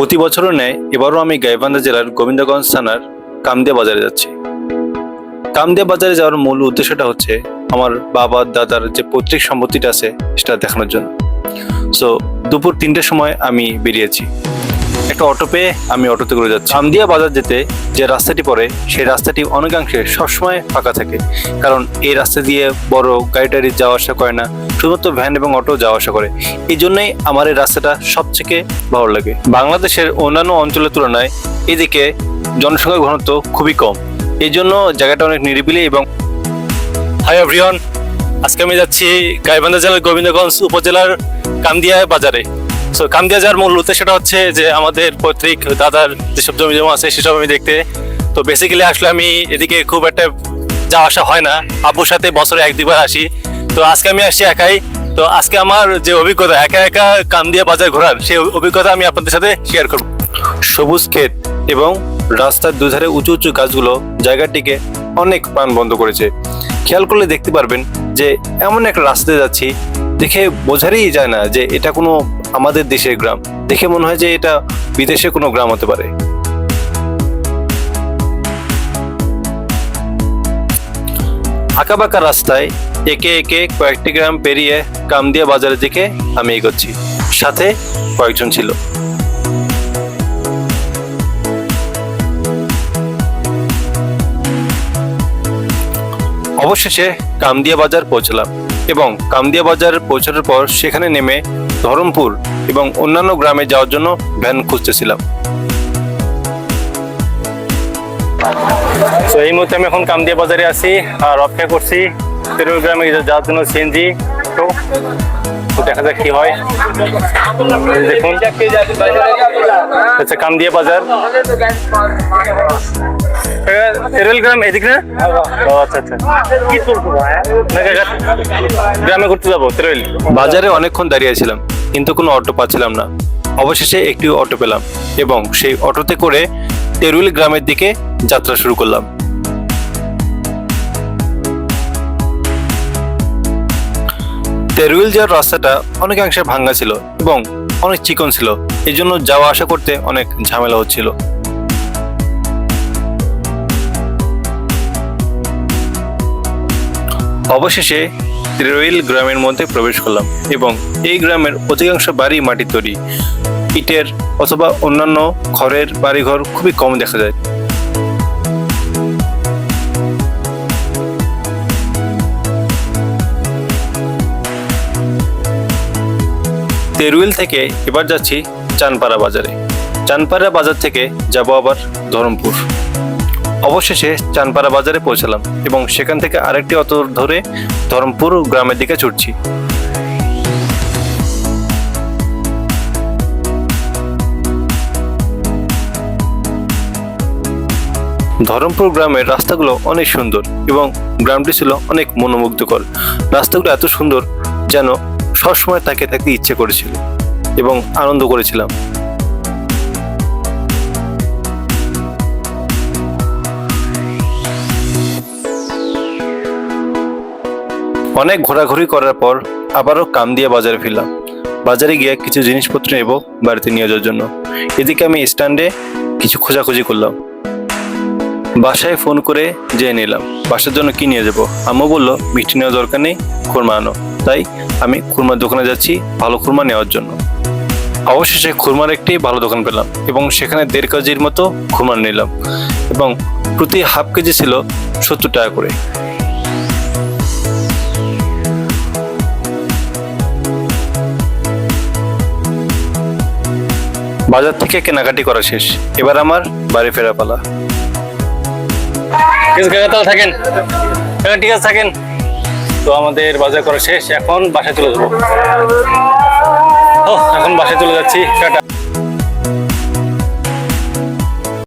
প্রতি বছরও নেয় এবারও আমি গাইবান্ধা জেলার গোবিন্দগঞ্জ থানার কামদিয়া বাজারে যাচ্ছি। কামদিয়া বাজারে যাওয়ার মূল উদ্দেশ্যটা হচ্ছে আমার বাবা, দাদার যে পৈতৃক সম্পত্তিটা আছে সেটা দেখানোর জন্য। সো দুপুর তিনটের সময় আমি বেরিয়েছি। একটা অটো পেয়ে আমি অটোতে করে যাচ্ছি। কামদিয়া বাজার যেতে যে রাস্তাটি পড়ে, সেই রাস্তাটি অনেকাংশে সবসময় ফাঁকা থাকে। কারণ এই রাস্তা দিয়ে বড় গাড়ি টাড়ি যাওয়া আসা করে না, শুধুমাত্র ভ্যান এবং অটো যাওয়া আসা করে। এই জন্যই আমার এই রাস্তাটা সবথেকে ভালো লাগে। বাংলাদেশের অন্যান্য অঞ্চলের তুলনায় এদিকে জনসংখ্যা ঘনত্ব খুবই কম। এই জন্য জায়গাটা অনেক নিরিবিলি এবং হাই এভরিওয়ান আজকে আমি যাচ্ছি গাইবান্ধা জেলার গোবিন্দগঞ্জ উপজেলার কামদিয়া বাজারে। সো কামদিয়া যাওয়ার মূল উদ্দেশ্যটা হচ্ছে যে আমাদের পৈতৃক দাদার যেসব জমি জমা আছে, সেসব আমি দেখতে। তো বেসিক্যালি আসলে আমি এদিকে খুব একটা যাওয়া আসা হয় না। আব্বুর সাথে বছরে এক দুবার আসি। তো আজকে আমি আসি একাই। তো আজকে আমার যে অভিজ্ঞতা, একা একা কামদিয়া বাজার ঘোরার সেই অভিজ্ঞতা আমি আপনাদের সাথে শেয়ার করব। সবুজ ক্ষেত এবং রাস্তার দুধারে উঁচু উঁচু গাছগুলো জায়গাটিকে অনেক প্রাণ বন্ধ করেছে। খেয়াল করলে দেখতে পারবেন যে এমন একটা রাস্তায় যাচ্ছি দেখে বোঝারই যায় না যে এটা কোনো আমাদের দেশের গ্রাম। দেখে মনে হয় যে এটা বিদেশে কোনো গ্রাম হতে পারে। আঁকাবাঁকা রাস্তায় একে একে কয়েকটি গ্রাম পেরিয়ে কামদিয়া বাজারের দিকে আমি এগোচ্ছি। সাথে কয়েকজন ছিল। অবশেষে কামদিয়া বাজার পৌঁছলাম। এবং কামদিয়া বাজার পৌঁছানোর পর সেখানে নেমে ধরমপুর এবং অন্যান্য গ্রামে যাওয়ার জন্য ভ্যান খুঁজতেছিলাম। তো এই মুহূর্তে আমি এখন কামদিয়া বাজারে আছি আর অপেক্ষা করছি তেরুল গ্রামে যাওয়ার জন্য সিএনজি তো দেখা যাক কি হয়। দেখুন আচ্ছা কামদিয়া বাজার। তেরুল গ্রাম এদিক না? ও আচ্ছা আচ্ছা। কাকা, গ্রামে ঘুরতে যাব তেরুল বাজারে অনেকক্ষণ দাঁড়িয়েছিলাম কিন্তু কোনো অটো পাচ্ছিলাম না। অবশেষে একটি অটো পেলাম এবং সেই অটোতে করে তেরুইল গ্রামের দিকে যাত্রা শুরু করলাম। তেরুইল যাওয়ার রাস্তাটা অনেকাংশে ভাঙ্গা ছিল এবং অনেক চিকন ছিল এই জন্য যাওয়া আসা করতে অনেক ঝামেলা হচ্ছিল। অবশেষে তেরুইল গ্রামের মধ্যে প্রবেশ করলাম এবং এই গ্রামের অধিকাংশ বাড়ি মাটির তৈরি। ইটের অথবা অন্যান্য ঘরের বাড়িঘর খুবই কম দেখা যায়। তেরুইল থেকে এবার যাচ্ছি চানপাড়া বাজারে। চানপাড়া বাজার থেকে যাব আবার ধরমপুর। অবশেষে চানপাড়া বাজারে পৌঁছালাম এবং সেখান থেকে আরেকটি অটো ধরে ধরমপুর গ্রামের দিকে ছুটছি। ধরমপুর গ্রামের রাস্তাগুলো অনেক সুন্দর এবং গ্রামটি ছিল অনেক মনোমুগ্ধকর। রাস্তাগুলো এত সুন্দর যেন সবসময় তাকে থাকতে ইচ্ছে করেছিল এবং আনন্দ করেছিলাম। অনেক ঘোরাঘুরি করার পর আবারও কাম দিয়ে বাজারে ফিরলাম। বাজারে গিয়ে কিছু জিনিসপত্র নেব বাড়িতে নিয়ে যাওয়ার জন্য। এদিকে আমি স্ট্যান্ডে কিছু খোঁজাখুঁজি করলাম। বাসায় ফোন করে যেয়ে নিলাম, বাসার জন্য কি নিয়ে যাব? আম্মু বলল, মিষ্টি নেওয়ার দরকার নেই, খুরমা আনো। তাই আমি খুরমার দোকানে যাচ্ছি ভালো খুরমা নেওয়ার জন্য। অবশেষে খুরমার একটি ভালো দোকান পেলাম এবং সেখানে দেড় কেজির মতো খুরমা নিলাম এবং প্রতি হাফ কেজি ছিল সত্তর টাকা করে। বাজার থেকে কেনাকাটি করা শেষ। এবার আমার বাড়ি ফেরা পালা। থাকেন। ঠিক আছে, থাকেন। তো আমাদের বাজার করা শেষ, এখন বাসায় চলে যাব। এখন বাসায় চলে যাচ্ছি। টাটা।